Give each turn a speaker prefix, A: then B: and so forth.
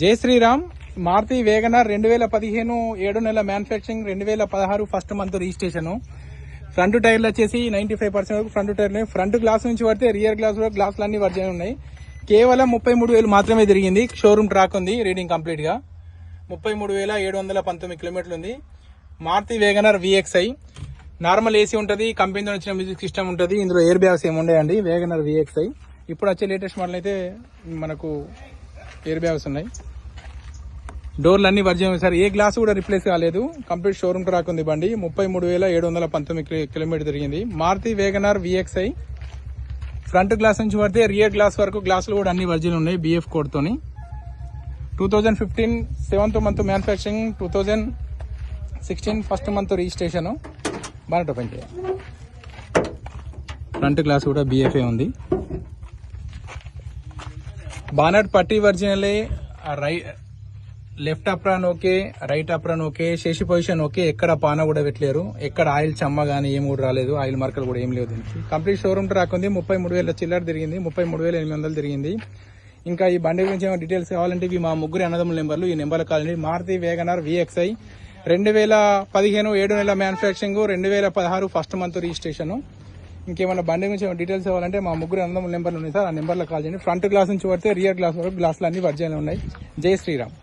A: జై శ్రీరామ్. మారుతి వేగనర్ రెండు వేల పదిహేను ఏడు నెల మ్యానుఫ్యాక్చరింగ్ రెండు వేల పదహారు ఫస్ట్ మంత్ రిజిస్ట్రేషన్. ఫ్రంట్ టైర్లు వచ్చేసి నైన్టీ ఫైవ్ పర్సెంట్ వరకు ఫ్రంట్ టైర్లు. ఫ్రంట్ గ్లాస్ నుంచి పడితే రియర్ గ్లాస్ కూడా గ్లాసులు అన్ని వర్జన్ ఉన్నాయి. కేవలం ముప్పై మూడు వేలు మాత్రమే తిరిగింది. షోరూమ్ ట్రాక్ ఉంది రీడింగ్ కంప్లీట్గా. ముప్పై మూడు వేల ఏడు వందల పంతొమ్మిది కిలోమీటర్లు ఉంది. Maruti WagonR VXi normal AC ఉంటుంది కంపెనీతో వచ్చిన మ్యూజిక్ సిస్టమ్ ఉంటుంది. ఇందులో ఎయిర్ బ్యాగ్స్ ఏమి ఉండేయండి వేగనర్ విఎక్స్ఐ ఇప్పుడు వచ్చే లేటెస్ట్ మోడల్ అయితే మనకు ఎయిర్ బ్యాగ్స్ ఉన్నాయి. డోర్లు అన్ని వర్జన్ సార్ ఏ గ్లాస్ కూడా రిప్లేస్ కాలేదు. కంప్లీట్ షోరూమ్ ట్రాక్ ఉంది బండి. ముప్పై మూడు వేల ఏడు వందల పంతొమ్మిది కిలోమీటర్ తిరిగింది. Maruti Wagon R VXI front glass నుంచి పడితే రియర్ గ్లాస్ వరకు గ్లాసులు కూడా అన్ని వర్జిన్ ఉన్నాయి BF కోడ్తోని two thousand fifteen seventh month manufacturing two thousand sixteen first month registration బాగా ఓపెన్ చేయాలి. ఫ్రంట్ గ్లాస్ కూడా బిఎఫ్ఏ ఉంది. బానట్ పట్టి వర్జినలే రై left apron okay right apron okay chassis position okay ఎక్కడ పాన కూడా పెట్టలేరు. ఎక్కడ ఆయిల్ చమ్మ కానీ ఏం కూడా రాలేదు ఆయిల్ మార్కలు కూడా ఏం లేవు దీనికి. కంప్లీట్ షోరూమ్ ట్రాక్ ఉంది ముప్పై మూడు వేల చిల్లర తిరిగింది ముప్పై మూడు వేల ఎనిమిది వందలు తిరిగింది. ఇంకా ఈ బండి గురించి ఏమైనా డీటెయిల్స్ కావాలంటే ఇవి మా ముగ్గురు అన్నదమ్ముల నెంబర్లు ఈ నెంబర్ కావాలండి మారుతి వేగనార్ విఎక్స్ఐ రెండు వేల పదిహేను ఏడు నెల మ్యానుఫ్యాక్చరింగ్ రెండు వేల పదహారు ఫస్ట్ మంత్ రిజిస్ట్రేషన్ ఇంకేమైనా బండి గురించి ఏమైనా డీటెయిల్స్ ఇవ్వాలంటే మా ముగ్గురు అన్నదమ్ముల నెంబర్లు ఉన్నాయి సార్. ఆ నెంబర్లో కాల్ చేయండి. ఫ్రంట్ గ్లాస్ నుంచి పడితే రియర్ గ్లాస్ వరకు గ్లాసులు అన్ని వర్జన్లు ఉన్నాయి. జై శ్రీరామ్.